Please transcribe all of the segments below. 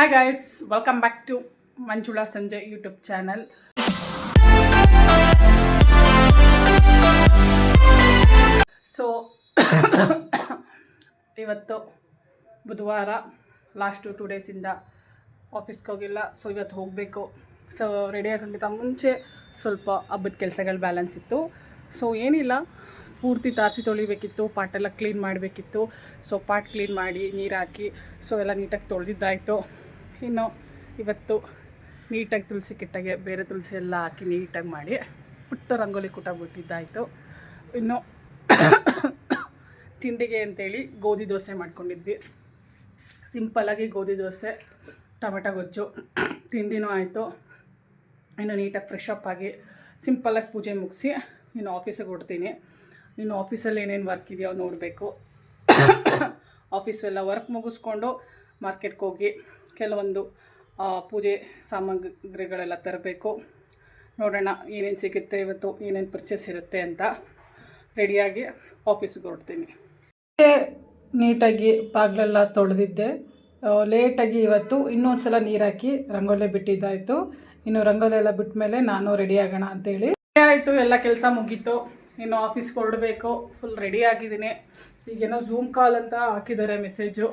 Hi guys welcome back to Manjula Sanje YouTube channel so ಇವತ್ತು ಬುಧವಾರ last two ಡೇಸಿಂದ ಆಫೀಸ್ಗೆ ಹೋಗಿಲ್ಲ ಸೊ ಇವತ್ತು ಹೋಗಬೇಕು. ಸೊ ಆಗೋಕ್ಕಿಂತ ಮುಂಚೆ ಸ್ವಲ್ಪ ಹಬ್ಬದ ಕೆಲಸಗಳು ಬ್ಯಾಲೆನ್ಸ್ ಇತ್ತು. ಸೊ ಏನಿಲ್ಲ, ಪೂರ್ತಿ ತಾರಸಿ ತೊಳಿಬೇಕಿತ್ತು, ಪಾಟೆಲ್ಲ ಕ್ಲೀನ್ ಮಾಡಬೇಕಿತ್ತು. ಸೊ ಪಾಟ್ ಕ್ಲೀನ್ ಮಾಡಿ ನೀರು ಹಾಕಿ ಸೊ ಎಲ್ಲ ನೀಟಾಗಿ ತೊಳೆದಿದ್ದಾಯಿತು. ಇನ್ನು ಇವತ್ತು ನೀಟಾಗಿ ತುಳಸಿ ಕಿಟ್ಟಗೆ ಬೇರೆ ತುಳಸಿ ಎಲ್ಲ ಹಾಕಿ ನೀಟಾಗಿ ಮಾಡಿ ಪುಟ್ಟ ರಂಗೋಲಿ ಕೂಟ ಬಿಟ್ಟಿದ್ದಾಯಿತು ಇನ್ನು ತಿಂಡಿಗೆ ಅಂತೇಳಿ ಗೋಧಿ ದೋಸೆ ಮಾಡ್ಕೊಂಡಿದ್ವಿ. ಸಿಂಪಲ್ಲಾಗಿ ಗೋಧಿ ದೋಸೆ, ಟೊಮೆಟೊ ಗೊಜ್ಜು, ತಿಂಡಿನೂ ಆಯಿತು. ಇನ್ನು ನೀಟಾಗಿ ಫ್ರೆಶ್ ಅಪ್ ಆಗಿ ಸಿಂಪಲ್ಲಾಗಿ ಪೂಜೆ ಮುಗಿಸಿ ಇನ್ನು ಆಫೀಸಿಗೆ ಹೊಡ್ತೀನಿ ಇನ್ನು ಆಫೀಸಲ್ಲಿ ಏನೇನು ವರ್ಕ್ ಇದೆಯೋ ನೋಡಬೇಕು. ಆಫೀಸೆಲ್ಲ ವರ್ಕ್ ಮುಗಿಸ್ಕೊಂಡು ಮಾರ್ಕೆಟ್ಗೆ ಹೋಗಿ ಕೆಲವೊಂದು ಪೂಜೆ ಸಾಮಗ್ರಿಗಳೆಲ್ಲ ತರಬೇಕು. ನೋಡೋಣ ಏನೇನು ಸಿಗುತ್ತೆ, ಇವತ್ತು ಏನೇನು ಪರ್ಚೇಸ್ ಇರುತ್ತೆ ಅಂತ ರೆಡಿಯಾಗಿ ಆಫೀಸ್ಗೆ ಹೊರಡ್ತೀನಿ. ನೀಟಾಗಿ ಬಾಗಿಲೆಲ್ಲ ತೊಳೆದಿದ್ದೆ. ಲೇಟಾಗಿ ಇವತ್ತು ಇನ್ನೊಂದು ಸಲ ನೀರು ಹಾಕಿ ರಂಗೋಲೆ ಬಿಟ್ಟಿದ್ದಾಯಿತು. ಇನ್ನು ರಂಗೋಲಿ ಎಲ್ಲ ಬಿಟ್ಟ ಮೇಲೆ ನಾನು ರೆಡಿ ಆಗೋಣ ಅಂತೇಳಿ ಆಯಿತು, ಎಲ್ಲ ಕೆಲಸ ಮುಗೀತು. ಇನ್ನು ಆಫೀಸ್ಗೆ ಹೊರಡಬೇಕು ಫುಲ್ ರೆಡಿ ಆಗಿದ್ದೀನಿ ಈಗೇನೋ ಝೂಮ್ ಕಾಲ್ ಅಂತ ಹಾಕಿದ್ದಾರೆ ಮೆಸೇಜು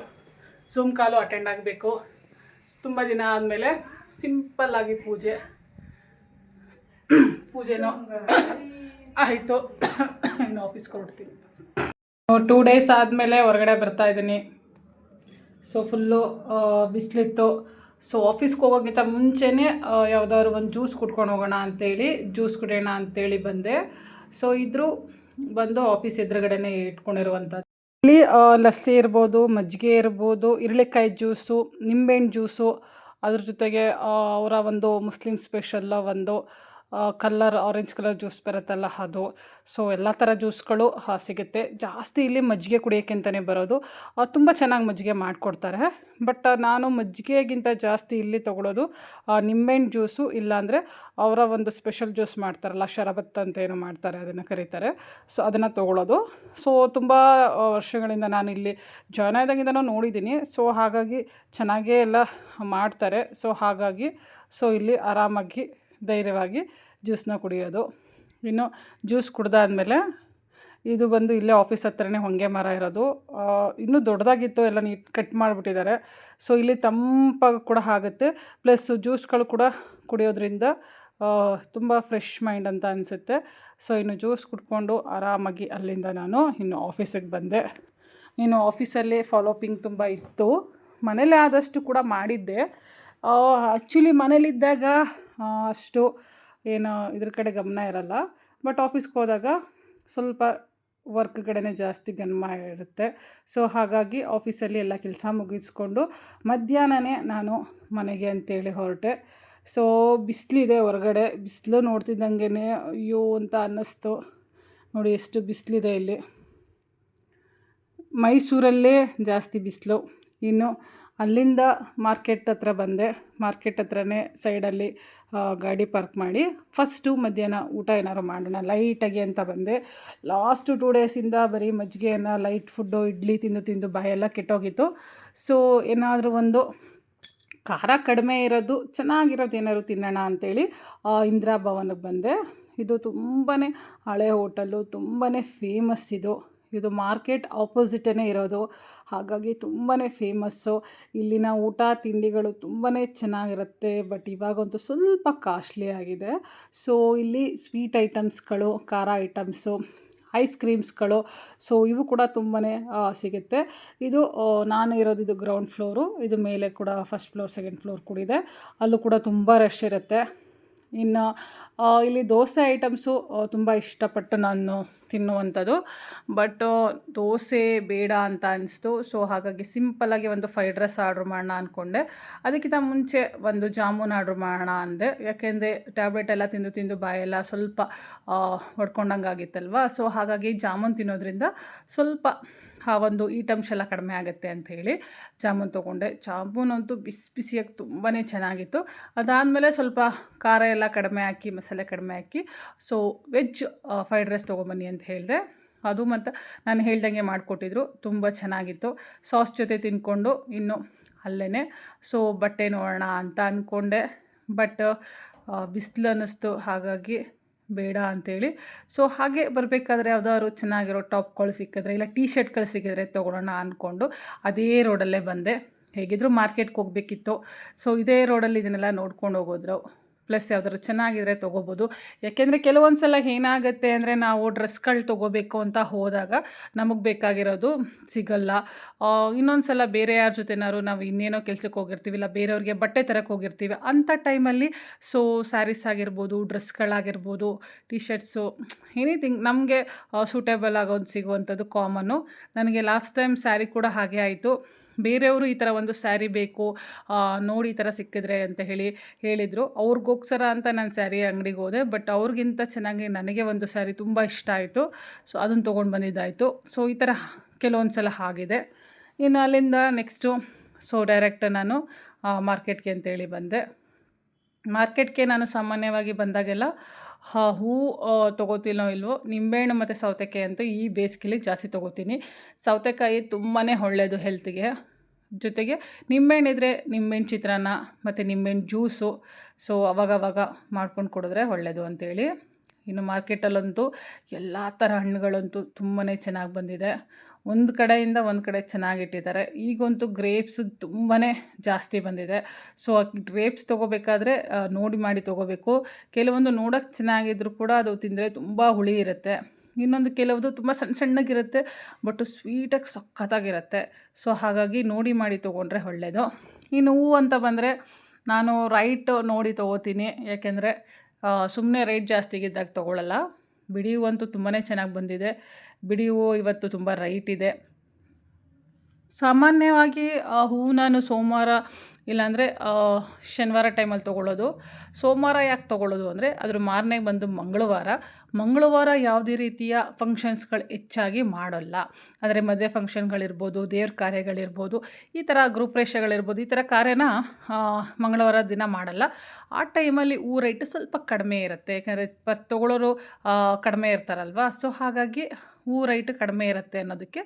ಝೂಮ್ ಕಾಲು ಅಟೆಂಡ್ ಆಗಬೇಕು. ತುಂಬ ದಿನ ಆದಮೇಲೆ ಸಿಂಪಲ್ಲಾಗಿ ಪೂಜೆ. ಪೂಜೆನೋ ಆಯಿತು. ಇನ್ನು ಆಫೀಸ್ಗೆ ಹೊರಡ್ತೀನಿ. ಟೂ ಡೇಸ್ ಆದಮೇಲೆ ಹೊರಗಡೆ ಬರ್ತಾ ಇದ್ದೀನಿ. So full ಬಿಸಿಲಿತ್ತು. ಸೊ ಆಫೀಸ್ಗೆ ಹೋಗೋಕ್ಕಿಂತ ಮುಂಚೆನೇ ಯಾವುದಾದ್ರು ಒಂದು ಜ್ಯೂಸ್ ಕುಡ್ಕೊಂಡು ಹೋಗೋಣ ಅಂತೇಳಿ ಜ್ಯೂಸ್ ಕುಡಿಯೋಣ ಅಂತೇಳಿ ಬಂದೆ. ಸೊ ಇದ್ರು ಬಂದು ಆಫೀಸ್ ಎದುರುಗಡೆನೇ ಇಟ್ಕೊಂಡಿರುವಂಥದ್ದು. ಇಲ್ಲಿ ಲಸ್ಸಿ ಇರ್ಬೋದು, ಮಜ್ಜಿಗೆ ಇರ್ಬೋದು ಇರಳಿಕಾಯಿ ಜ್ಯೂಸು, ನಿಂಬೆಹಣ್ಣು ಜ್ಯೂಸು, ಅದ್ರ ಜೊತೆಗೆ ಅವರ ಒಂದು ಮುಸ್ಲಿಮ್ ಸ್ಪೆಷಲ್ಲ ಒಂದು ಕಲರ್ ಆರೆಂಜ್ ಕಲರ್ ಜ್ಯೂಸ್ ಬರುತ್ತಲ್ಲ ಅದು. ಸೊ ಎಲ್ಲ ಥರ ಜ್ಯೂಸ್ಗಳು ಸಿಗುತ್ತೆ. ಜಾಸ್ತಿ ಇಲ್ಲಿ ಮಜ್ಜಿಗೆ ಕುಡಿಯೋಕ್ಕೆ ಅಂತಲೇ ಬರೋದು ತುಂಬ ಚೆನ್ನಾಗಿ ಮಜ್ಜಿಗೆ ಮಾಡಿಕೊಡ್ತಾರೆ. ಬಟ್ ನಾನು ಮಜ್ಜಿಗೆಗಿಂತ ಜಾಸ್ತಿ ಇಲ್ಲಿ ತೊಗೊಳೋದು ನಿಂಬೆಹಣ್ಣು ಜ್ಯೂಸು ಇಲ್ಲಾಂದರೆ ಅವರ ಒಂದು ಸ್ಪೆಷಲ್ ಜ್ಯೂಸ್ ಮಾಡ್ತಾರಲ್ಲ, ಶರಬತ್ ಅಂತ ಏನು ಮಾಡ್ತಾರೆ, ಅದನ್ನು ಕರೀತಾರೆ. ಸೊ ಅದನ್ನು ತೊಗೊಳೋದು. ಸೊ ತುಂಬ ವರ್ಷಗಳಿಂದ ನಾನು ಇಲ್ಲಿ ಜಾಯ್ನ್ ಆದಾಗಿಂದನೂ ನೋಡಿದ್ದೀನಿ ಸೊ ಹಾಗಾಗಿ ಚೆನ್ನಾಗೇ ಎಲ್ಲ ಮಾಡ್ತಾರೆ. ಸೊ ಹಾಗಾಗಿ ಸೊ ಇಲ್ಲಿ ಆರಾಮಾಗಿ, ಧೈರ್ಯವಾಗಿ ಜ್ಯೂಸನ್ನ ಕುಡಿಯೋದು. ಇನ್ನು ಜ್ಯೂಸ್ ಕುಡ್ದಾದ್ಮೇಲೆ ಇದು ಬಂದು ಇಲ್ಲೇ ಆಫೀಸ್ ಹತ್ರನೇ ಹೊಂಗೆ ಮರ ಇರೋದು. ಇನ್ನೂ ದೊಡ್ಡದಾಗಿತ್ತು, ಎಲ್ಲ ನೀಟ್ ಕಟ್ ಮಾಡಿಬಿಟ್ಟಿದ್ದಾರೆ. ಸೊ, ಇಲ್ಲಿ ತಂಪಾಗಿ ಕೂಡ ಆಗುತ್ತೆ. ಪ್ಲಸ್ ಜ್ಯೂಸ್ಗಳು ಕೂಡ ಕುಡಿಯೋದ್ರಿಂದ ತುಂಬ ಫ್ರೆಶ್ ಮೈಂಡ್ ಅಂತ ಅನಿಸುತ್ತೆ. ಸೊ, ಇನ್ನು ಜ್ಯೂಸ್ ಕುಡ್ಕೊಂಡು ಆರಾಮಾಗಿ ಅಲ್ಲಿಂದ ನಾನು ಇನ್ನು ಆಫೀಸಿಗೆ ಬಂದೆ. ಇನ್ನು ಆಫೀಸಲ್ಲಿ ಫಾಲೋಪಿಂಗ್ ತುಂಬ ಇತ್ತು. ಮನೇಲಿ ಆದಷ್ಟು ಕೂಡ ಮಾಡಿದ್ದೆ. ಆ್ಯಕ್ಚುಲಿ ಮನೇಲಿದ್ದಾಗ ಅಷ್ಟು ಏನು ಇದ್ರ ಕಡೆ ಗಮನ ಇರಲ್ಲ. ಬಟ್ ಆಫೀಸ್ಗೆ ಹೋದಾಗ ಸ್ವಲ್ಪ ವರ್ಕ್ ಕಡೆನೇ ಜಾಸ್ತಿ ಗಮನ ಇರುತ್ತೆ. ಸೊ ಹಾಗಾಗಿ ಆಫೀಸಲ್ಲಿ ಎಲ್ಲ ಕೆಲಸ ಮುಗಿಸ್ಕೊಂಡು ಮಧ್ಯಾಹ್ನನೇ ನಾನು ಮನೆಗೆ ಅಂತೇಳಿ ಹೊರಟೆ. ಸೊ ಬಿಸಿಲಿದೆ ಹೊರಗಡೆ. ಬಿಸಿಲು ನೋಡ್ತಿದ್ದಂಗೆ ಅಯ್ಯೋ ಅಂತ ಅನ್ನಿಸ್ತು. ನೋಡಿ ಎಷ್ಟು ಬಿಸಿಲಿದೆ ಇಲ್ಲಿ. ಮೈಸೂರಲ್ಲೇ ಜಾಸ್ತಿ ಬಿಸಿಲು. ಇನ್ನು ಅಲ್ಲಿಂದ ಮಾರ್ಕೆಟ್ ಹತ್ರ ಬಂದೆ. ಮಾರ್ಕೆಟ್ ಹತ್ರನೇ ಸೈಡಲ್ಲಿ ಗಾಡಿ ಪಾರ್ಕ್ ಮಾಡಿ ಫಸ್ಟು ಮಧ್ಯಾಹ್ನ ಊಟ ಏನಾದ್ರು ಮಾಡೋಣ. ಲೈಟಾಗಿ ಅಂತ ಬಂದೆ. ಲಾಸ್ಟು ಟೂ ಡೇಸಿಂದ ಬರೀ ಮಜ್ಜಿಗೆಯನ್ನು ಲೈಟ್ ಫುಡ್ಡು ಇಡ್ಲಿ ತಿಂದು ತಿಂದು ಬಾಯೆಲ್ಲ ಕೆಟ್ಟೋಗಿತ್ತು. ಸೊ ಏನಾದರೂ ಒಂದು ಖಾರ ಕಡಿಮೆ ಇರೋದು, ಚೆನ್ನಾಗಿರೋದು ಏನಾದ್ರು ತಿನ್ನೋಣ ಅಂಥೇಳಿ ಇಂದಿರಾ ಭವನಕ್ಕೆ ಬಂದೆ. ಇದು ತುಂಬಾ ಹಳೆ ಹೋಟೆಲು ತುಂಬಾ ಫೇಮಸ್ ಇದು. ಇದು ಮಾರ್ಕೆಟ್ ಆಪೋಸಿಟೇ ಇರೋದು. ಹಾಗಾಗಿ ತುಂಬಾ ಫೇಮಸ್ಸು. ಇಲ್ಲಿನ ಊಟ ತಿಂಡಿಗಳು ತುಂಬಾ ಚೆನ್ನಾಗಿರುತ್ತೆ. ಬಟ್ ಇವಾಗಂತೂ ಸ್ವಲ್ಪ ಕಾಸ್ಟ್ಲಿ ಆಗಿದೆ ಸೊ, ಇಲ್ಲಿ ಸ್ವೀಟ್ ಐಟಮ್ಸ್ಗಳು, ಖಾರ ಐಟಮ್ಸು, ಐಸ್ ಕ್ರೀಮ್ಸ್ಗಳು, ಸೊ, ಇವು ಕೂಡ ತುಂಬಾ ಸಿಗುತ್ತೆ. ಇದು ನಾನು ಇರೋದು ಇದು ಗ್ರೌಂಡ್ ಫ್ಲೋರು ಇದು ಮೇಲೆ ಕೂಡ ಫಸ್ಟ್ ಫ್ಲೋರ್ ಸೆಕೆಂಡ್ ಫ್ಲೋರ್ ಕೂಡ ಇದೆ. ಅಲ್ಲೂ ಕೂಡ ತುಂಬ ರಶ್ ಇರುತ್ತೆ. ಇನ್ನು ಇಲ್ಲಿ ದೋಸೆ ಐಟಮ್ಸು ತುಂಬ ಇಷ್ಟಪಟ್ಟು ನಾನು ತಿನ್ನುವಂಥದ್ದು. ಬಟ್ ದೋಸೆ ಬೇಡ ಅಂತ ಅನಿಸ್ತು. ಸೊ, ಹಾಗಾಗಿ ಸಿಂಪಲ್ಲಾಗಿ ಒಂದು ಫ್ರೈಡ್ ರೈಸ್ ಆರ್ಡ್ರ್ ಮಾಡೋಣ ಅಂದ್ಕೊಂಡೆ ಅದಕ್ಕಿಂತ ಮುಂಚೆ ಒಂದು ಜಾಮೂನ್ ಆರ್ಡ್ರ್ ಮಾಡೋಣ ಅಂದೆ. ಯಾಕೆಂದರೆ ಟ್ಯಾಬ್ಲೆಟ್ ಎಲ್ಲ ತಿಂದು ತಿಂದು ಬಾಯೆಲ್ಲ ಸ್ವಲ್ಪ ಹೊಡ್ಕೊಂಡಂಗೆ ಆಗಿತ್ತಲ್ವ ಸೊ, ಹಾಗಾಗಿ ಜಾಮೂನ್ ತಿನ್ನೋದ್ರಿಂದ ಸ್ವಲ್ಪ ಆ ಒಂದು ಈಟಂಶ ಎಲ್ಲ ಕಡಿಮೆ ಆಗುತ್ತೆ ಅಂತ ಹೇಳಿ ಜಾಮೂನ್ ತೊಗೊಂಡೆ. ಜಾಮೂನ್ ಅಂತೂ ಬಿಸಿ ಬಿಸಿಯಾಗಿ ತುಂಬಾ ಚೆನ್ನಾಗಿತ್ತು. ಅದಾದಮೇಲೆ ಸ್ವಲ್ಪ ಖಾರ ಎಲ್ಲ ಕಡಿಮೆ ಹಾಕಿ, ಮಸಾಲೆ ಕಡಿಮೆ ಹಾಕಿ ಸೊ ವೆಜ್ ಫ್ರೈಡ್ ರೈಸ್ ತೊಗೊಂಬನ್ನಿ ಅಂತ ಹೇಳಿದೆ. ಅದು ಮತ್ತು ನಾನು ಹೇಳ್ದಂಗೆ ಮಾಡಿಕೊಟ್ಟಿದ್ರು. ತುಂಬ ಚೆನ್ನಾಗಿತ್ತು. ಸಾಸ್ ಜೊತೆ ತಿಂದ್ಕೊಂಡು ಇನ್ನು ಅಲ್ಲೇ ಸೊ ಬಟ್ಟೆ ನೋಡೋಣ ಅಂತ ಅಂದ್ಕೊಂಡೆ ಬಟ್ ಬಿಸಿಲು ಅನ್ನಿಸ್ತು. ಹಾಗಾಗಿ ಬೇಡ ಅಂತೇಳಿ. ಸೊ ಹಾಗೆ ಬರಬೇಕಾದ್ರೆ ಯಾವುದಾದ್ರು ಚೆನ್ನಾಗಿರೋ ಟಾಪ್ಗಳು ಸಿಕ್ಕಿದ್ರೆ ಇಲ್ಲ ಟೀ ಶರ್ಟ್ಗಳು ಸಿಕ್ಕಿದ್ರೆ ತೊಗೊಳೋಣ ಅಂದ್ಕೊಂಡು ಅದೇ ರೋಡಲ್ಲೇ ಬಂದೆ. ಹೇಗಿದ್ದರೂ ಮಾರ್ಕೆಟ್ಗೆ ಹೋಗಬೇಕಿತ್ತು. ಸೊ ಇದೇ ರೋಡಲ್ಲಿ ಇದನ್ನೆಲ್ಲ ನೋಡ್ಕೊಂಡು ಹೋಗೋದ್ರು. ಪ್ಲಸ್ ಯಾವ್ದಾದ್ರು ಚೆನ್ನಾಗಿದ್ರೆ ತೊಗೋಬೋದು. ಯಾಕೆಂದರೆ ಕೆಲವೊಂದು ಸಲ ಏನಾಗುತ್ತೆ ಅಂದರೆ ನಾವು ಡ್ರೆಸ್ಗಳು ತೊಗೋಬೇಕು ಅಂತ ಹೋದಾಗ ನಮಗೆ ಬೇಕಾಗಿರೋದು ಸಿಗಲ್ಲ. ಇನ್ನೊಂದು ಸಲ ಬೇರೆ ಯಾರ ಜೊತೆನಾದ್ರು ನಾವು ಇನ್ನೇನೋ ಕೆಲಸಕ್ಕೆ ಹೋಗಿರ್ತೀವಿ, ಇಲ್ಲ ಬೇರೆಯವ್ರಿಗೆ ಬಟ್ಟೆ ತರಕ್ಕೆ ಹೋಗಿರ್ತೀವಿ ಅಂಥ ಟೈಮಲ್ಲಿ ಸೊ ಸ್ಯಾರೀಸ್ ಆಗಿರ್ಬೋದು ಡ್ರೆಸ್ಗಳಾಗಿರ್ಬೋದು ಟಿ ಶರ್ಟ್ಸು ಎನಿಥಿಂಗ್ ನಮಗೆ ಸೂಟೇಬಲ್ ಆಗೋದು ಸಿಗುವಂಥದ್ದು ಕಾಮನ್ನು ನನಗೆ ಲಾಸ್ಟ್ ಟೈಮ್ ಸ್ಯಾರಿ ಕೂಡ ಹಾಗೆ ಆಯಿತು. ಬೇರೆಯವರು ಈ ಥರ ಒಂದು ಸ್ಯಾರಿ ಬೇಕು ನೋಡಿ ಈ ಥರ ಸಿಕ್ಕಿದ್ರೆ ಅಂತ ಹೇಳಿ ಹೇಳಿದರು. ಅವ್ರಿಗೋಸ್ಕರ ಅಂತ ನಾನು ಸ್ಯಾರಿ ಅಂಗಡಿಗೆ ಹೋದೆ, ಬಟ್ ಅವ್ರಿಗಿಂತ ಚೆನ್ನಾಗಿ ನನಗೆ ಒಂದು ಸ್ಯಾರಿ ತುಂಬ ಇಷ್ಟ ಆಯಿತು. ಸೊ, ಅದನ್ನು ತೊಗೊಂಡು ಬಂದಿದ್ದಾಯಿತು. ಸೊ, ಈ ಥರ ಕೆಲವೊಂದು ಸಲ ಆಗಿದೆ. ಇನ್ನು ಅಲ್ಲಿಂದ ನೆಕ್ಸ್ಟು ಸೊ ಡೈರೆಕ್ಟ್ ನಾನು ಮಾರ್ಕೆಟ್ಗೆ ಅಂತೇಳಿ ಬಂದೆ. ಮಾರ್ಕೆಟ್ಗೆ ನಾನು ಸಾಮಾನ್ಯವಾಗಿ ಬಂದಾಗೆಲ್ಲ ಹೂ ತೊಗೋತಿಲ್ಲೋ ಇಲ್ವೋ, ನಿಂಬೆಹಣ್ಣು ಮತ್ತು ಸೌತೆಕಾಯಿ ಅಂತೂ ಈ ಬೇಸಿಗೆಲಿ ಜಾಸ್ತಿ ತೊಗೋತೀನಿ. ಸೌತೆಕಾಯಿ ತುಂಬಾ ಒಳ್ಳೆಯದು ಹೆಲ್ತಿಗೆ ಜೊತೆಗೆ ನಿಂಬೆಹಣ್ಣಿದ್ರೆ ನಿಂಬೆಹಣ್ಣು ಚಿತ್ರಾನ್ನ ಮತ್ತು ನಿಂಬೆಹಣ್ಣು ಜ್ಯೂಸು ಸೊ ಅವಾಗವಾಗ ಮಾಡ್ಕೊಂಡು ಕುಡಿದ್ರೆ ಒಳ್ಳೆಯದು ಅಂಥೇಳಿ ಇನ್ನು ಮಾರ್ಕೆಟಲ್ಲಂತೂ ಎಲ್ಲ ಥರ ಹಣ್ಣುಗಳಂತೂ ತುಂಬಾ ಚೆನ್ನಾಗಿ ಬಂದಿದೆ. ಒಂದು ಕಡೆಯಿಂದ ಒಂದು ಕಡೆ ಚೆನ್ನಾಗಿಟ್ಟಿದ್ದಾರೆ ಈಗಂತೂ ಗ್ರೇಪ್ಸ್ ತುಂಬಾ ಜಾಸ್ತಿ ಬಂದಿದೆ. ಸೊ ಗ್ರೇಪ್ಸ್ ತೊಗೋಬೇಕಾದ್ರೆ ನೋಡಿ ಮಾಡಿ ತೊಗೋಬೇಕು. ಕೆಲವೊಂದು ನೋಡೋಕ್ಕೆ ಚೆನ್ನಾಗಿದ್ರು ಕೂಡ ಅದು ತಿಂದರೆ ತುಂಬ ಹುಳಿ ಇರುತ್ತೆ. ಇನ್ನೊಂದು ಕೆಲವೊಂದು ತುಂಬ ಸಣ್ಣ ಸಣ್ಣಗಿರುತ್ತೆ, ಬಟ್ ಸ್ವೀಟಾಗಿ ಸಖತ್ತಾಗಿರುತ್ತೆ. ಸೊ ಹಾಗಾಗಿ ನೋಡಿ ಮಾಡಿ ತೊಗೊಂಡ್ರೆ ಒಳ್ಳೆಯದು ಇನ್ನು ಹೂವು ಅಂತ ಬಂದರೆ ನಾನು ರೈಟ್ ನೋಡಿ ತೊಗೋತೀನಿ. ಯಾಕೆಂದರೆ ಸುಮ್ಮನೆ ರೇಟ್ ಜಾಸ್ತಿಗಿದ್ದಾಗ ತೊಗೊಳ್ಳಲ್ಲ ಬಿಡಿ ಹೂವಂತೂ ತುಂಬಾ ಚೆನ್ನಾಗಿ ಬಂದಿದೆ. ಬಿಡಿ ಇವತ್ತು ತುಂಬ ರೈಟ್ ಇದೆ. ಸಾಮಾನ್ಯವಾಗಿ, ಆ ಹೂವು ನಾನು ಸೋಮವಾರ ಇಲ್ಲಾಂದರೆ ಶನಿವಾರ ಟೈಮಲ್ಲಿ ತೊಗೊಳ್ಳೋದು. ಸೋಮವಾರ ಯಾಕೆ ತೊಗೊಳ್ಳೋದು ಅಂದರೆ, ಅದ್ರ ಮಾರನೇ ಬಂದು ಮಂಗಳವಾರ. ಮಂಗಳವಾರ ಯಾವುದೇ ರೀತಿಯ ಫಂಕ್ಷನ್ಸ್ಗಳು ಹೆಚ್ಚಾಗಿ ಮಾಡೋಲ್ಲ. ಅಂದರೆ ಮದುವೆ ಫಂಕ್ಷನ್ಗಳಿರ್ಬೋದು ದೇವ್ರ ಕಾರ್ಯಗಳಿರ್ಬೋದು, ಈ ಥರ ಗೃಹಪ್ರೇಷಗಳಿರ್ಬೋದು ಈ ಥರ ಕಾರ್ಯನ ಮಂಗಳವಾರ ದಿನ ಮಾಡಲ್ಲ. ಆ ಟೈಮಲ್ಲಿ ಹೂ ರೈಟ್ ಸ್ವಲ್ಪ ಕಡಿಮೆ ಇರುತ್ತೆ. ಯಾಕಂದರೆ ತೊಗೊಳ್ಳೋರು ಕಡಿಮೆ ಇರ್ತಾರಲ್ವ? ಸೊ ಹಾಗಾಗಿ ಹೂ ರೈಟ್ ಕಡಿಮೆ ಇರುತ್ತೆ ಅನ್ನೋದಕ್ಕೆ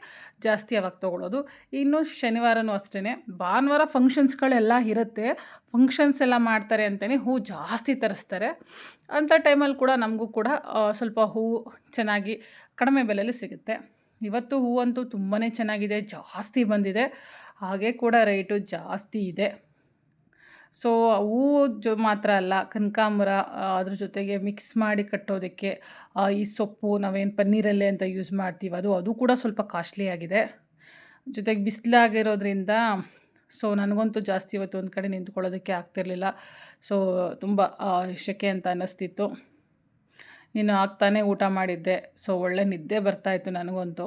ಜಾಸ್ತಿ ಅವಾಗ ತೊಗೊಳ್ಳೋದು ಇನ್ನು ಶನಿವಾರನೂ ಅಷ್ಟೇ ಭಾನುವಾರ ಫಂಕ್ಷನ್ಸ್ಗಳೆಲ್ಲ ಇರುತ್ತೆ. ಫಂಕ್ಷನ್ಸ್ ಎಲ್ಲ ಮಾಡ್ತಾರೆ ಅಂತಲೇ ಹೂ ಜಾಸ್ತಿ ತರಿಸ್ತಾರೆ. ಅಂಥ ಟೈಮಲ್ಲಿ ಕೂಡ ನಮಗೂ ಕೂಡ ಸ್ವಲ್ಪ ಹೂ ಚೆನ್ನಾಗಿ ಕಡಿಮೆ ಬೆಲೆಯಲ್ಲಿ ಸಿಗುತ್ತೆ. ಇವತ್ತು ಹೂವಂತೂ ತುಂಬಾ ಚೆನ್ನಾಗಿದೆ, ಜಾಸ್ತಿ ಬಂದಿದೆ. ಹಾಗೆ ಕೂಡ ರೇಟು ಜಾಸ್ತಿ ಇದೆ. ಸೊ ಹೂವು ಜೊ ಮಾತ್ರ ಅಲ್ಲ, ಕನಕಾಂಬರ ಅದ್ರ ಜೊತೆಗೆ ಮಿಕ್ಸ್ ಮಾಡಿ ಕಟ್ಟೋದಕ್ಕೆ ಈ ಸೊಪ್ಪು, ನಾವೇನು ಪನ್ನೀರಲ್ಲೇ ಅಂತ ಯೂಸ್ ಮಾಡ್ತೀವಿ, ಅದು ಅದು ಕೂಡ ಸ್ವಲ್ಪ ಕಾಸ್ಟ್ಲಿ ಆಗಿದೆ. ಜೊತೆಗೆ ಬಿಸಿಲಾಗಿರೋದ್ರಿಂದ, ಸೊ ನನಗಂತೂ ಜಾಸ್ತಿ ಇವತ್ತು ಒಂದು ಕಡೆ ನಿಂತ್ಕೊಳ್ಳೋದಕ್ಕೆ ಆಗ್ತಿರಲಿಲ್ಲ ಸೊ ತುಂಬ ಶೆಕೆ ಅಂತ ಅನ್ನಿಸ್ತಿತ್ತು. ನೀನು ಆಗ್ತಾನೆ ಊಟ ಮಾಡಿದ್ದೆ, ಸೊ ಒಳ್ಳೆ ನಿದ್ದೆ ಬರ್ತಾಯಿತ್ತು ನನಗಂತೂ.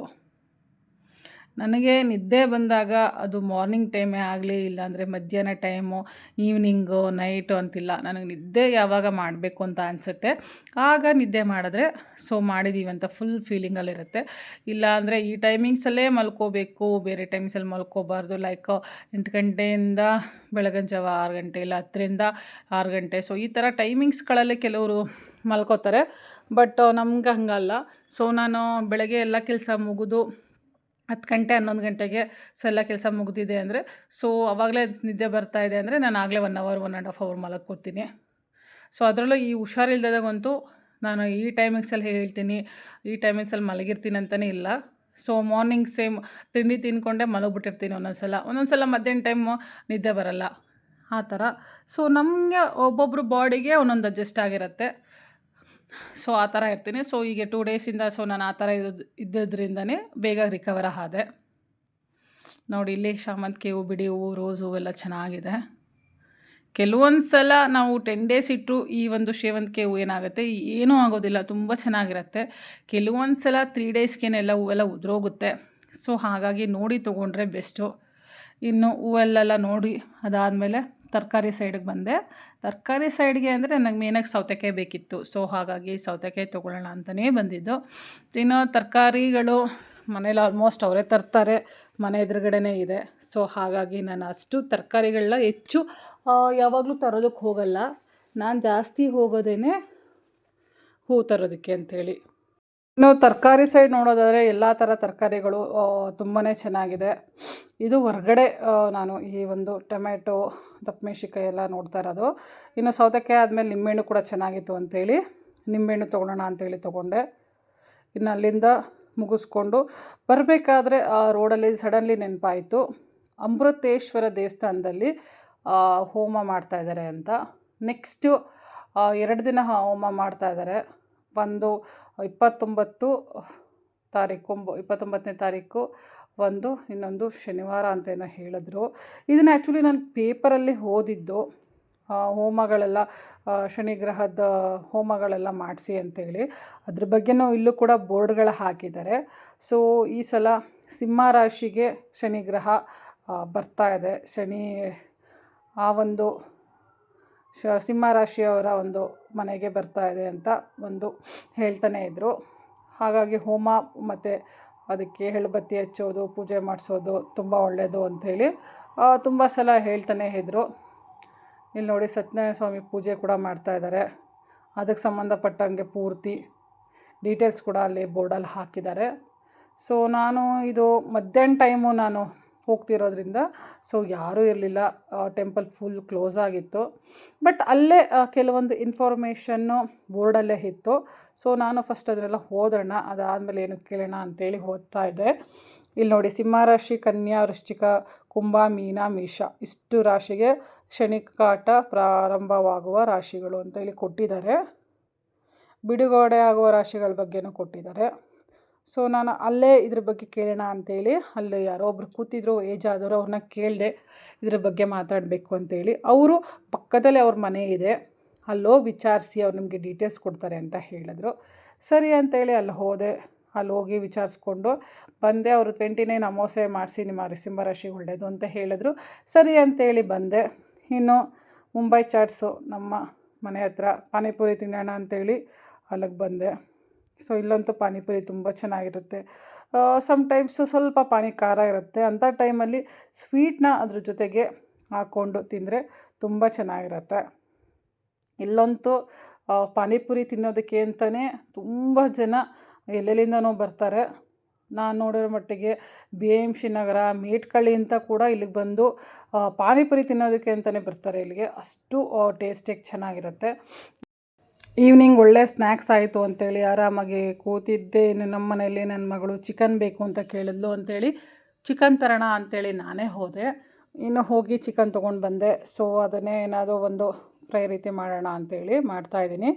ನನಗೆ ನಿದ್ದೆ ಬಂದಾಗ ಅದು ಮಾರ್ನಿಂಗ್ ಟೈಮೇ ಆಗಲಿ ಇಲ್ಲಾಂದರೆ ಮಧ್ಯಾಹ್ನ ಟೈಮು ಈವ್ನಿಂಗು ನೈಟು ಅಂತಿಲ್ಲ. ನನಗೆ ನಿದ್ದೆ ಯಾವಾಗ ಮಾಡಬೇಕು ಅಂತ ಅನಿಸುತ್ತೆ. ಆಗ ನಿದ್ದೆ ಮಾಡಿದ್ರೆ ಸೊ ಮಾಡಿದ್ದೀವಿ ಅಂತ ಫುಲ್ ಫೀಲಿಂಗಲ್ಲಿರುತ್ತೆ ಇಲ್ಲಾಂದರೆ ಈ ಟೈಮಿಂಗ್ಸಲ್ಲೇ ಮಲ್ಕೋಬೇಕು, ಬೇರೆ ಟೈಮಿಂಗ್ಸಲ್ಲಿ ಮಲ್ಕೋಬಾರ್ದು. ಲೈಕ್ ಎಂಟು ಗಂಟೆಯಿಂದ ಬೆಳಗಿನ ಜಾವ ಆರು ಗಂಟೆ ಇಲ್ಲ ಹತ್ತರಿಂದ ಆರು ಗಂಟೆ. ಸೊ ಈ ಥರ ಟೈಮಿಂಗ್ಸ್ಗಳಲ್ಲೇ ಕೆಲವರು ಮಲ್ಕೋತಾರೆ. ಬಟ್ ನಮ್ಗೆ ಹಂಗಲ್ಲ. ಸೊ ನಾನು ಬೆಳಗ್ಗೆ ಎಲ್ಲ ಕೆಲಸ ಮುಗಿದು ಹತ್ತು ಗಂಟೆ, ಹನ್ನೊಂದು ಗಂಟೆಗೆ ಸೊ ಎಲ್ಲ ಕೆಲಸ ಮುಗಿದಿದೆ ಅಂದರೆ ಸೊ ಆವಾಗಲೇ ನಿದ್ದೆ ಬರ್ತಾ ಇದೆ ಅಂದರೆ ನಾನು ಆಗಲೇ one hour one and half hour ಮಲಗ್ಕೊಡ್ತೀನಿ so ಅದರಲ್ಲೂ ಈ ಹುಷಾರಿಲ್ದಾಗಂತೂ ನಾನು ಈ ಟೈಮಿಂಗ್ಸಲ್ಲಿ ಹೇಳ್ತೀನಿ, ಈ ಟೈಮಿಂಗ್ಸಲ್ಲಿ ಮಲಗಿರ್ತೀನಿ ಅಂತಲೇ ಇಲ್ಲ. ಸೊ ಮಾರ್ನಿಂಗ್ ಸೇಮ್ ತಿಂಡಿ ತಿನ್ಕೊಂಡೆ ಮಲಗಿಬಿಟ್ಟಿರ್ತೀನಿ ಒಂದೊಂದು ಸಲ ಒಂದೊಂದು ಸಲ ಮಧ್ಯಾಹ್ನ ಟೈಮು ನಿದ್ದೆ ಬರಲ್ಲ. ಆ ಥರ. ಸೊ ನಮಗೆ ಒಬ್ಬೊಬ್ಬರು ಬಾಡಿಗೆ ಒಂದೊಂದು ಅಡ್ಜಸ್ಟ್ ಆಗಿರುತ್ತೆ. ಸೊ ಆ ಥರ ಇರ್ತೀನಿ. ಸೊ ಈಗ ಟೂ ಡೇಸಿಂದ ಸೊ ನಾನು ಆ ಥರ ಇದ್ದು ಇದ್ದದ್ರಿಂದನೇ ಬೇಗ ರಿಕವರ್ ಆದೆ. ನೋಡಿ, ಇಲ್ಲಿ ಶಾಮಂತಿಗೆ ಹೂವು ಬಿಡಿ ಹೂವು ರೋಸ್ ಹೂವೆಲ್ಲ ಚೆನ್ನಾಗಿದೆ. ಕೆಲವೊಂದು ಸಲ ನಾವು ಟೆನ್ ಡೇಸ್ ಇಟ್ಟು ಈ ಒಂದು ಸೇವಂತಿಗೆ ಹೂವು ಏನಾಗುತ್ತೆ, ಏನೂ ಆಗೋದಿಲ್ಲ, ತುಂಬ ಚೆನ್ನಾಗಿರುತ್ತೆ. ಕೆಲವೊಂದು ಸಲ ತ್ರೀ ಡೇಸ್ಗೇನೆಲ್ಲ ಹೂವೆಲ್ಲ ಉದುರೋಗುತ್ತೆ. ಸೊ ಹಾಗಾಗಿ ನೋಡಿ ತೊಗೊಂಡ್ರೆ ಬೆಸ್ಟು ಇನ್ನು ಹೂವೆಲ್ಲೆಲ್ಲ ನೋಡಿ, ಅದಾದಮೇಲೆ ತರಕಾರಿ ಸೈಡಿಗೆ ಬಂದೆ. ತರಕಾರಿ ಸೈಡ್ಗೆ ಅಂದರೆ ನನಗೆ ಮೇನಾಗಿ ಸೌತೆಕಾಯಿ ಬೇಕಿತ್ತು. ಸೊ ಹಾಗಾಗಿ ಸೌತೆಕಾಯಿ ತೊಗೊಳ್ಳೋಣ ಅಂತಲೇ ಬಂದಿದ್ದು. ಇನ್ನು ತರಕಾರಿಗಳು ಮನೇಲಿ ಆಲ್ಮೋಸ್ಟ್ ಅವರೇ ತರ್ತಾರೆ. ಮನೆ ಎದುರುಗಡೆನೇ ಇದೆ. ಸೊ ಹಾಗಾಗಿ ನಾನು ಅಷ್ಟು ತರಕಾರಿಗಳನ್ನ ಹೆಚ್ಚು ಯಾವಾಗಲೂ ತರೋದಕ್ಕೆ ಹೋಗಲ್ಲ. ನಾನು ಜಾಸ್ತಿ ಹೋಗೋದೇ ಹೂ ತರೋದಕ್ಕೆ ಅಂಥೇಳಿ. ಇನ್ನು ತರಕಾರಿ ಸೈಡ್ ನೋಡೋದಾದರೆ ಎಲ್ಲ ಥರ ತರಕಾರಿಗಳು ತುಂಬಾ ಚೆನ್ನಾಗಿದೆ. ಇದು ಹೊರಗಡೆ ನಾನು ಈ ಒಂದು ಟೊಮೆಟೊ ದಪ್ಪಮೆಣ್ಸಿಕಾಯಿ ಎಲ್ಲ ನೋಡ್ತಾ ಇರೋದು. ಇನ್ನು ಸೌತೆಕಾಯಿ ಆದಮೇಲೆ ನಿಂಬೆಹಣ್ಣು ಕೂಡ ಚೆನ್ನಾಗಿತ್ತು ಅಂತೇಳಿ. ನಿಂಬೆಹಣ್ಣು ತೊಗೊಳೋಣ ಅಂತೇಳಿ ತೊಗೊಂಡೆ. ಇನ್ನು ಅಲ್ಲಿಂದ ಮುಗಿಸ್ಕೊಂಡು ಬರಬೇಕಾದ್ರೆ, ಆ ರೋಡಲ್ಲಿ ಸಡನ್ಲಿ ನೆನಪಾಯಿತು. ಅಮೃತೇಶ್ವರ ದೇವಸ್ಥಾನದಲ್ಲಿ ಹೋಮ ಮಾಡ್ತಾ ಇದ್ದಾರೆ ಅಂತ. ನೆಕ್ಸ್ಟು ಎರಡು ದಿನ ಹೋಮ ಮಾಡ್ತಾ ಇದ್ದಾರೆ ಒಂದು ಇಪ್ಪತ್ತೊಂಬತ್ತು ತಾರೀಕು, ಒಂಬ- ಇಪ್ಪತ್ತೊಂಬತ್ತನೇ ತಾರೀಕು ಒಂದು, ಇನ್ನೊಂದು ಶನಿವಾರ ಅಂತ ಏನೋ ಹೇಳಿದ್ರು. ಇದನ್ನು ಆ್ಯಕ್ಚುಲಿ ನಾನು ಪೇಪರಲ್ಲಿ ಓದಿದ್ದು ಹೋಮಗಳೆಲ್ಲ ಶನಿಗ್ರಹದ ಹೋಮಗಳೆಲ್ಲ ಮಾಡಿಸಿ ಅಂತೇಳಿ. ಅದ್ರ ಬಗ್ಗೆನೂ ಇಲ್ಲೂ ಕೂಡ ಬೋರ್ಡ್ಗಳು ಹಾಕಿದ್ದಾರೆ. ಸೊ ಈ ಸಲ ಸಿಂಹ ರಾಶಿಗೆ ಶನಿಗ್ರಹ ಬರ್ತಾ ಇದೆ. ಶನಿ, ಆ ಒಂದು ಶ, ಸಿಂಹ ರಾಶಿಯವರ ಒಂದು ಮನೆಗೆ ಬರ್ತಾ ಇದೆ ಅಂತ ಒಂದು ಹೇಳ್ತಾನೆ ಇದ್ದರು ಹಾಗಾಗಿ ಹೋಮ ಮತ್ತು ಅದಕ್ಕೆ ಹೆಳ್ಬತ್ತಿ ಹಚ್ಚೋದು, ಪೂಜೆ ಮಾಡಿಸೋದು ತುಂಬ ಒಳ್ಳೆಯದು ಅಂಥೇಳಿ ತುಂಬ ಸಲ ಹೇಳ್ತಾನೆ ಇದ್ದರು ಇಲ್ಲಿ ನೋಡಿ ಸತ್ಯನಾರಾಯಣ ಸ್ವಾಮಿ ಪೂಜೆ ಕೂಡ ಮಾಡ್ತಾ ಇದ್ದಾರೆ ಅದಕ್ಕೆ ಸಂಬಂಧಪಟ್ಟಂಗೆ ಪೂರ್ತಿ ಡೀಟೇಲ್ಸ್ ಕೂಡ ಅಲ್ಲಿ ಬೋರ್ಡಲ್ಲಿ ಹಾಕಿದ್ದಾರೆ ಸೊ ನಾನು ಇದು ಮಧ್ಯಾಹ್ನ ಟೈಮು ನಾನು ಹೋಗ್ತಿರೋದ್ರಿಂದ. ಸೊ ಯಾರೂ ಇರಲಿಲ್ಲ. ಟೆಂಪಲ್ ಫುಲ್ ಕ್ಲೋಸ್ ಆಗಿತ್ತು. ಬಟ್ ಅಲ್ಲೇ ಕೆಲವೊಂದು ಇನ್ಫಾರ್ಮೇಷನ್ನು ಬೋರ್ಡಲ್ಲೇ ಇತ್ತು. ಸೊ ನಾನು ಫಸ್ಟ್ ಅದನ್ನೆಲ್ಲ ಓದೋಣ. ಅದಾದಮೇಲೆ ಏನು ಕೇಳೋಣ ಅಂತೇಳಿ ಓದ್ತಾ ಇದ್ದೆ. ಇಲ್ಲಿ ನೋಡಿ, ಸಿಂಹರಾಶಿ, ಕನ್ಯಾ, ವೃಶ್ಚಿಕ, ಕುಂಭ, ಮೀನ, ಮೀಷ. ಇಷ್ಟು ರಾಶಿಗೆ ಶನಿಕಾಟ ಪ್ರಾರಂಭವಾಗುವ ರಾಶಿಗಳು ಅಂತ ಹೇಳಿ ಕೊಟ್ಟಿದ್ದಾರೆ. ಬಿಡುಗಡೆ ಆಗುವ ರಾಶಿಗಳ ಬಗ್ಗೆನೂ ಕೊಟ್ಟಿದ್ದಾರೆ. ಸೊ ನಾನು ಅಲ್ಲೇ ಇದ್ರ ಬಗ್ಗೆ ಕೇಳೋಣ ಅಂತೇಳಿ, ಅಲ್ಲಿ ಯಾರೋ ಒಬ್ರು ಕೂತಿದ್ರು ಏಜ್ ಆದವರು, ಅವ್ರನ್ನ ಕೇಳಿದೆ ಇದ್ರ ಬಗ್ಗೆ ಮಾತಾಡಬೇಕು ಅಂತೇಳಿ. ಅವರು ಪಕ್ಕದಲ್ಲೇ ಅವ್ರ ಮನೆ ಇದೆ ಅಲ್ಲೋಗಿ ವಿಚಾರಿಸಿ ಅವ್ರು ನಿಮಗೆ ಡೀಟೇಲ್ಸ್ ಕೊಡ್ತಾರೆ ಅಂತ ಹೇಳಿದ್ರು. ಸರಿ ಅಂತೇಳಿ ಅಲ್ಲಿ ಹೋದೆ, ಅಲ್ಲಿ ಹೋಗಿ ವಿಚಾರಿಸ್ಕೊಂಡು ಬಂದೆ. ಅವರು ಟ್ವೆಂಟಿ ನೈನ್ ಅಮಾವಾಸ್ಯೆ ಮಾಡಿಸಿ, ನಿಮ್ಮ ಸಿಂಹ ರಾಶಿ ಒಳ್ಳೆಯದು ಅಂತ ಹೇಳಿದ್ರು. ಸರಿ ಅಂತೇಳಿ ಬಂದೆ. ಇನ್ನು ಮುಂಬೈ ಚಾಟ್ಸು ನಮ್ಮ ಮನೆ ಹತ್ರ, ಪಾನಿಪುರಿ ತಿನ್ನೋಣ ಅಂತೇಳಿ ಅಲ್ಲಿಗೆ ಬಂದೆ. ಸೊ ಇಲ್ಲಂತೂ ಪಾನಿಪುರಿ ತುಂಬ ಚೆನ್ನಾಗಿರುತ್ತೆ. ಸಮ್ಟೈಮ್ಸು ಸ್ವಲ್ಪ ಪಾನಿ ಖಾರ ಇರುತ್ತೆ. ಅಂಥ ಟೈಮಲ್ಲಿ ಸ್ವೀಟ್ನ ಅದ್ರ ಜೊತೆಗೆ ಹಾಕ್ಕೊಂಡು ತಿಂದರೆ ತುಂಬ ಚೆನ್ನಾಗಿರುತ್ತೆ. ಇಲ್ಲಂತೂ ಪಾನಿಪುರಿ ತಿನ್ನೋದಕ್ಕೆ ಅಂತಲೇ ತುಂಬ ಜನ ಎಲ್ಲೆಲ್ಲಿಂದನೋ ಬರ್ತಾರೆ. ನಾನು ನೋಡಿರೋ ಮಟ್ಟಿಗೆ ಬಿ ಎಂ ಸಿ ನಗರ ಮೇಟ್ಕಳ್ಳಿ ಅಂತ ಕೂಡ ಇಲ್ಲಿಗೆ ಬಂದು ಪಾನಿಪುರಿ ತಿನ್ನೋದಕ್ಕೆ ಅಂತಲೇ ಬರ್ತಾರೆ ಇಲ್ಲಿಗೆ. ಅಷ್ಟು ಟೇಸ್ಟಿಗೆ ಚೆನ್ನಾಗಿರುತ್ತೆ. ಈವ್ನಿಂಗ್ ಒಳ್ಳೆ ಸ್ನ್ಯಾಕ್ಸ್ ಆಯಿತು ಅಂತೇಳಿ, ಆರಾಮಾಗಿ ಕೂತಿದ್ದೆ ಇನ್ನು ನಮ್ಮ ಮನೆಯಲ್ಲಿ ನನ್ನ ಮಗಳು ಚಿಕನ್ ಬೇಕು ಅಂತ ಕೇಳಿದ್ಲು ಅಂತೇಳಿ ಚಿಕನ್ ತರೋಣ ಅಂತೇಳಿ ನಾನೇ ಹೋದೆ. ಇನ್ನು ಹೋಗಿ ಚಿಕನ್ ತೊಗೊಂಡು ಬಂದೆ. ಸೊ ಅದನ್ನೇ ಏನಾದರೂ ಒಂದು ಫ್ರೈ ರೀತಿ ಮಾಡೋಣ ಅಂತೇಳಿ ಮಾಡ್ತಾಯಿದ್ದೀನಿ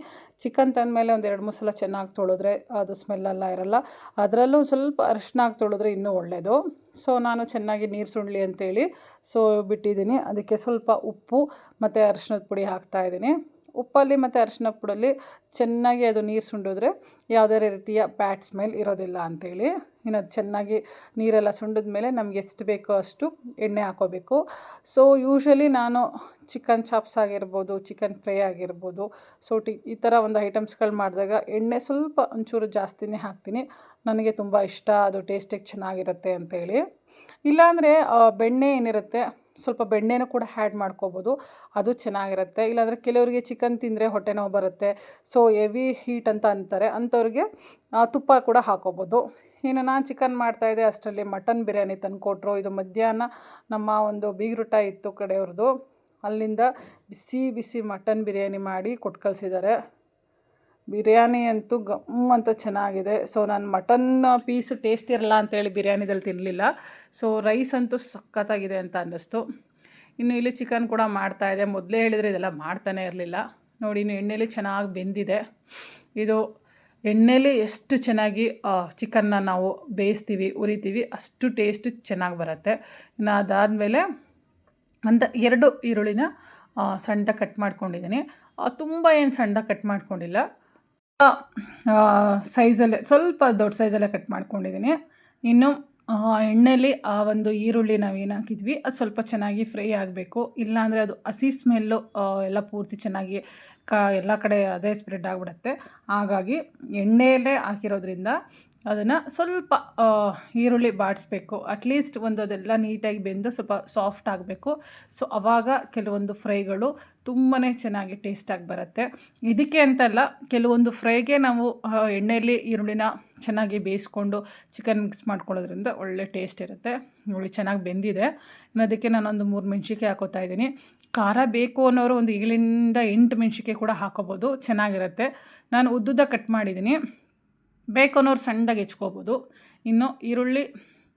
ಚಿಕನ್ ತಂದಮೇಲೆ ಒಂದು ಎರಡು ಮೂರು ಸಲ ಚೆನ್ನಾಗಿ ತೊಳೆದ್ರೆ ಅದು ಸ್ಮೆಲ್ಲೆಲ್ಲ ಇರಲ್ಲ. ಅದರಲ್ಲೂ ಸ್ವಲ್ಪ ಅರಿಶಿನಾಗಿ ತೊಳೆದ್ರೆ ಇನ್ನೂ ಒಳ್ಳೆಯದು ಸೊ ನಾನು ಚೆನ್ನಾಗಿ ನೀರು ಸುಳ್ಳಿ ಅಂತೇಳಿ ಸೊ ಬಿಟ್ಟಿದ್ದೀನಿ. ಅದಕ್ಕೆ ಸ್ವಲ್ಪ ಉಪ್ಪು ಮತ್ತು ಅರಿಶಿನದ ಪುಡಿ ಹಾಕ್ತಾಯಿದ್ದೀನಿ ಉಪ್ಪಲ್ಲಿ ಮತ್ತು ಅರಿಶಿನ ಪುಡಲ್ಲಿ ಚೆನ್ನಾಗಿ ಅದು ನೀರು ಸುಂಡಿದ್ರೆ ಯಾವುದೇ ರೀತಿಯ ಪ್ಯಾಟ್ ಸ್ಮೆಲ್ ಇರೋದಿಲ್ಲ ಅಂಥೇಳಿ. ಇನ್ನು ಅದು ಚೆನ್ನಾಗಿ ನೀರೆಲ್ಲ ಸುಂಡಿದ ಮೇಲೆ ನಮ್ಗೆ ಎಷ್ಟು ಬೇಕೋ ಅಷ್ಟು ಎಣ್ಣೆ ಹಾಕೋಬೇಕು. ಸೊ ಯೂಶ್ವಲಿ ನಾನು ಚಿಕನ್ ಚಾಪ್ಸ್ ಆಗಿರ್ಬೋದು ಚಿಕನ್ ಫ್ರೈ ಆಗಿರ್ಬೋದು ಸೊ ಟಿ ಈ ಥರ ಒಂದು ಐಟಮ್ಸ್ಗಳು ಮಾಡಿದಾಗ ಎಣ್ಣೆ ಸ್ವಲ್ಪ ಒಂಚೂರು ಜಾಸ್ತಿನೇ ಹಾಕ್ತೀನಿ. ನನಗೆ ತುಂಬ ಇಷ್ಟ, ಅದು ಟೇಸ್ಟಿಗೆ ಚೆನ್ನಾಗಿರುತ್ತೆ ಅಂತೇಳಿ ಇಲ್ಲಾಂದರೆ ಬೆಣ್ಣೆ ಏನಿರುತ್ತೆ ಸ್ವಲ್ಪ ಬೆಣ್ಣೆನೂ ಕೂಡ ಹ್ಯಾಡ್ ಮಾಡ್ಕೋಬೋದು. ಅದು ಚೆನ್ನಾಗಿರುತ್ತೆ. ಇಲ್ಲಾಂದರೆ ಕೆಲವರಿಗೆ ಚಿಕನ್ ತಿಂದರೆ ಹೊಟ್ಟೆ ನೋವು ಬರುತ್ತೆ. ಸೊ ಹೆವಿ ಹೀಟ್ ಅಂತ ಅಂತಾರೆ. ಅಂಥವ್ರಿಗೆ ತುಪ್ಪ ಕೂಡ ಹಾಕೋಬೋದು. ಇನ್ನು ನಾನು ಚಿಕನ್ ಮಾಡ್ತಾಯಿದ್ದೆ ಅಷ್ಟರಲ್ಲಿ. ಮಟನ್ ಬಿರಿಯಾನಿ ತಂದುಕೊಟ್ರು. ಇದು ಮಧ್ಯಾಹ್ನ ನಮ್ಮ ಒಂದು ಬೀಗ್ರೂಟ ಇತ್ತು ಕಡೆಯವ್ರದ್ದು. ಅಲ್ಲಿಂದ ಬಿಸಿ ಬಿಸಿ ಮಟನ್ ಬಿರಿಯಾನಿ ಮಾಡಿ ಕೊಟ್ಟು ಕಳಿಸಿದ್ದಾರೆ. ಬಿರಿಯಾನಿ ಅಂತೂ ಗಮ್ ಅಂತ ಚೆನ್ನಾಗಿದೆ. ಸೊ ನಾನು ಮಟನ್ ಪೀಸ್ ಟೇಸ್ಟ್ ಇರಲ್ಲ ಅಂತೇಳಿ ಬಿರಿಯಾನಿದಲ್ಲಿ ತಿನ್ನಲಿಲ್ಲ ಸೊ ರೈಸ್ ಅಂತೂ ಸಖತ್ತಾಗಿದೆ ಅಂತ ಅನ್ನಿಸ್ತು. ಇನ್ನು ಇಲ್ಲಿ ಚಿಕನ್ ಕೂಡ ಮಾಡ್ತಾಯಿದೆ ಮೊದಲೇ ಹೇಳಿದರೆ ಇದೆಲ್ಲ ಮಾಡ್ತಾನೆ ಇರಲಿಲ್ಲ. ನೋಡಿ, ಇನ್ನು ಎಣ್ಣೆಲಿ ಚೆನ್ನಾಗಿ ಬೆಂದಿದೆ. ಇದು ಎಣ್ಣೆಲಿ ಎಷ್ಟು ಚೆನ್ನಾಗಿ ಚಿಕನ್ನ ನಾವು ಬೇಯಿಸ್ತೀವಿ, ಉರಿತೀವಿ, ಅಷ್ಟು ಟೇಸ್ಟ್ ಚೆನ್ನಾಗಿ ಬರುತ್ತೆ. ಇನ್ನು ಅದಾದಮೇಲೆ ಅಂತ ಎರಡು ಈರುಳ್ಳಿನ ಸಂಡ ಕಟ್ ಮಾಡ್ಕೊಂಡಿದ್ದೀನಿ. ತುಂಬ ಏನು ಸಂಡ ಕಟ್ ಮಾಡ್ಕೊಂಡಿಲ್ಲ. ಸೈಜಲ್ಲೇ, ಸ್ವಲ್ಪ ದೊಡ್ಡ ಸೈಜಲ್ಲೇ ಕಟ್ ಮಾಡ್ಕೊಂಡಿದ್ದೀನಿ. ಇನ್ನು ಎಣ್ಣೆಯಲ್ಲಿ ಆ ಒಂದು ಈರುಳ್ಳಿ ನಾವೇನು ಹಾಕಿದ್ವಿ, ಅದು ಸ್ವಲ್ಪ ಚೆನ್ನಾಗಿ ಫ್ರೈ ಆಗಬೇಕು. ಇಲ್ಲಾಂದರೆ ಅದು ಹಸಿ ಸ್ಮೆಲ್ಲು ಎಲ್ಲ ಪೂರ್ತಿ ಚೆನ್ನಾಗಿ ಕ, ಎಲ್ಲ ಕಡೆ ಅದೇ ಸ್ಪ್ರೆಡ್ ಆಗಿಬಿಡುತ್ತೆ. ಹಾಗಾಗಿ ಎಣ್ಣೆಯಲ್ಲೇ ಹಾಕಿರೋದ್ರಿಂದ ಅದನ್ನು ಸ್ವಲ್ಪ ಈರುಳ್ಳಿ ಬಾಡಿಸ್ಬೇಕು. ಅಟ್ಲೀಸ್ಟ್ ಒಂದು ಅದೆಲ್ಲ ನೀಟಾಗಿ ಬೆಂದು ಸ್ವಲ್ಪ ಸಾಫ್ಟ್ ಆಗಬೇಕು. ಸೊ ಆವಾಗ ಕೆಲವೊಂದು ಫ್ರೈಗಳು ತುಂಬಾ ಚೆನ್ನಾಗಿ ಟೇಸ್ಟಾಗಿ ಬರುತ್ತೆ. ಇದಕ್ಕೆ ಅಂತಲ್ಲ, ಕೆಲವೊಂದು ಫ್ರೈಗೆ ನಾವು ಎಣ್ಣೆಯಲ್ಲಿ ಈರುಳ್ಳಿನ ಚೆನ್ನಾಗಿ ಬೇಯಿಸ್ಕೊಂಡು ಚಿಕನ್ ಮಿಕ್ಸ್ ಮಾಡ್ಕೊಳ್ಳೋದ್ರಿಂದ ಒಳ್ಳೆ ಟೇಸ್ಟ್ ಇರುತ್ತೆ. ಈರುಳ್ಳಿ ಚೆನ್ನಾಗಿ ಬೆಂದಿದೆ. ಅದಕ್ಕೆ ನಾನೊಂದು ಮೂರು ಮೆಣಸಿಕೆ ಹಾಕೋತಾ ಇದ್ದೀನಿ. ಖಾರ ಬೇಕು ಅನ್ನೋರು ಒಂದು ಏಳಿಂದ ಎಂಟು ಮೆಣಸಿಕೆ ಕೂಡ ಹಾಕೋಬೋದು. ಚೆನ್ನಾಗಿರುತ್ತೆ. ನಾನು ಉದ್ದುದ್ದ ಕಟ್ ಮಾಡಿದ್ದೀನಿ. ಬೇಕು ಅನ್ನೋರು ಸಣ್ಣದಾಗಿ ಹೆಚ್ಕೋಬೋದು. ಇನ್ನು ಈರುಳ್ಳಿ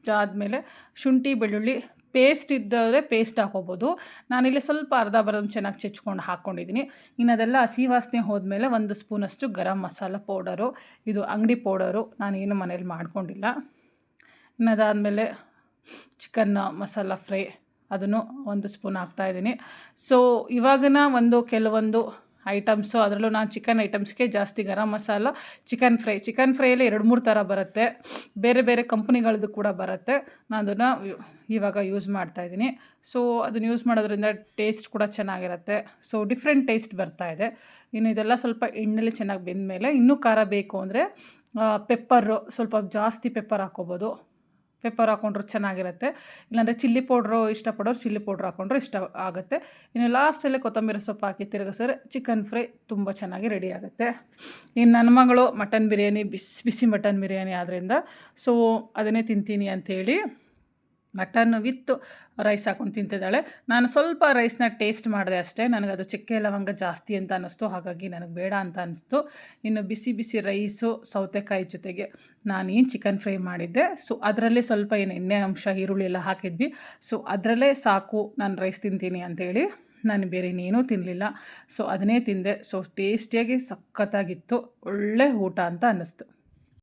ಆದಮೇಲೆ ಶುಂಠಿ, ಬೆಳ್ಳುಳ್ಳಿ ಪೇಸ್ಟ್ ಇದ್ದವರೆ ಪೇಸ್ಟ್ ಹಾಕೋಬೋದು. ನಾನಿಲ್ಲಿ ಸ್ವಲ್ಪ ಅರ್ಧ ಬರೋದು ಚೆನ್ನಾಗಿ ಚೆಚ್ಕೊಂಡು ಹಾಕ್ಕೊಂಡಿದ್ದೀನಿ ಇನ್ನು ಅದೆಲ್ಲ ಹಸಿ ವಾಸನೆ ಹೋದ್ಮೇಲೆ ಒಂದು ಸ್ಪೂನಷ್ಟು ಗರಂ ಮಸಾಲ ಪೌಡರು, ಇದು ಅಂಗಡಿ ಪೌಡರು ನಾನೇನು ಮನೇಲಿ ಮಾಡ್ಕೊಂಡಿಲ್ಲ. ಇನ್ನು ಅದಾದಮೇಲೆ ಚಿಕನ್ ಮಸಾಲ ಫ್ರೈ ಅದನ್ನು ಒಂದು ಸ್ಪೂನ್ ಹಾಕ್ತಾಯಿದ್ದೀನಿ ಸೊ ಇವಾಗಿನ ಒಂದು ಕೆಲವೊಂದು ಐಟಮ್ಸು ಅದರಲ್ಲೂ ನಾನು ಚಿಕನ್ ಐಟಮ್ಸ್ಗೆ ಜಾಸ್ತಿ garam masala chicken fry chicken ಫ್ರೈಯಲ್ಲಿ ಎರಡು ಮೂರು ಥರ ಬರುತ್ತೆ. ಬೇರೆ ಬೇರೆ ಕಂಪ್ನಿಗಳದ್ದು ಕೂಡ ಬರುತ್ತೆ. ನಾನು ಅದನ್ನು ಇವಾಗ ಯೂಸ್ ಮಾಡ್ತಾಯಿದ್ದೀನಿ ಸೊ ಅದನ್ನು ಯೂಸ್ ಮಾಡೋದ್ರಿಂದ ಟೇಸ್ಟ್ ಕೂಡ ಚೆನ್ನಾಗಿರುತ್ತೆ. ಸೊ ಡಿಫ್ರೆಂಟ್ ಟೇಸ್ಟ್ ಬರ್ತಾ ಇದೆ. ಇನ್ನು ಇದೆಲ್ಲ ಸ್ವಲ್ಪ ಎಣ್ಣೆಲಿ ಚೆನ್ನಾಗಿ ಬೆಂದಮೇಲೆ ಇನ್ನೂ ಖಾರ ಬೇಕು ಅಂದರೆ ಪೆಪ್ಪರು ಸ್ವಲ್ಪ ಜಾಸ್ತಿ ಪೆಪ್ಪರ್ ಹಾಕ್ಕೋಬೋದು ಪೆಪ್ಪರ್ ಹಾಕೊಂಡ್ರು ಚೆನ್ನಾಗಿರುತ್ತೆ. ಇಲ್ಲಾಂದರೆ ಚಿಲ್ಲಿ ಪೌಡ್ರು ಇಷ್ಟಪಡೋರು ಚಿಲ್ಲಿ ಪೌಡ್ರ್ ಹಾಕೊಂಡ್ರು ಇಷ್ಟ ಆಗುತ್ತೆ. ಇನ್ನು ಲಾಸ್ಟಲ್ಲಿ ಕೊತ್ತಂಬರಿ ಸೊಪ್ಪು ಹಾಕಿ ತಿರುಗಿಸಿದ್ರೆ ಚಿಕನ್ ಫ್ರೈ ತುಂಬ ಚೆನ್ನಾಗಿ ರೆಡಿ ಆಗುತ್ತೆ. ಇನ್ನು ನನ್ನ ಮಗಳು ಮಟನ್ ಬಿರಿಯಾನಿ ಬಿಸಿ ಬಿಸಿ ಮಟನ್ ಬಿರಿಯಾನಿ ಆದ್ದರಿಂದ ಸೊ ಅದನ್ನೇ ತಿಂತೀನಿ ಅಂಥೇಳಿ ಮಟನ್ ವಿತ್ ರೈಸ್ ಹಾಕೊಂಡು ತಿಂತಿದ್ದಾಳೆ. ನಾನು ಸ್ವಲ್ಪ ರೈಸ್ನ ಟೇಸ್ಟ್ ಮಾಡಿದೆ ಅಷ್ಟೇ. ನನಗದು ಚಕ್ಕೆ ಲವಂಗ ಜಾಸ್ತಿ ಅಂತ ಅನ್ನಿಸ್ತು. ಹಾಗಾಗಿ ನನಗೆ ಬೇಡ ಅಂತ ಅನ್ನಿಸ್ತು. ಇನ್ನು ಬಿಸಿ ಬಿಸಿ ರೈಸು ಸೌತೆಕಾಯಿ ಜೊತೆಗೆ ನಾನೇನು ಚಿಕನ್ ಫ್ರೈ ಮಾಡಿದ್ದೆ. ಸೊ, ಅದರಲ್ಲೇ ಸ್ವಲ್ಪ ಏನು ಎಣ್ಣೆ ಅಂಶ, ಈರುಳ್ಳಿ ಎಲ್ಲ ಹಾಕಿದ್ವಿ. ಸೊ, ಅದರಲ್ಲೇ ಸಾಕು, ನಾನು ರೈಸ್ ತಿಂತೀನಿ ಅಂತೇಳಿ ನಾನು ಬೇರೆ ಇನ್ನೇನೂ ತಿನ್ನಲಿಲ್ಲ ಸೊ, ಅದನ್ನೇ ತಿಂದೆ. ಸೊ, ಟೇಸ್ಟಿಯಾಗಿ ಸಖತ್ತಾಗಿತ್ತು. ಒಳ್ಳೆ ಊಟ ಅಂತ ಅನ್ನಿಸ್ತು.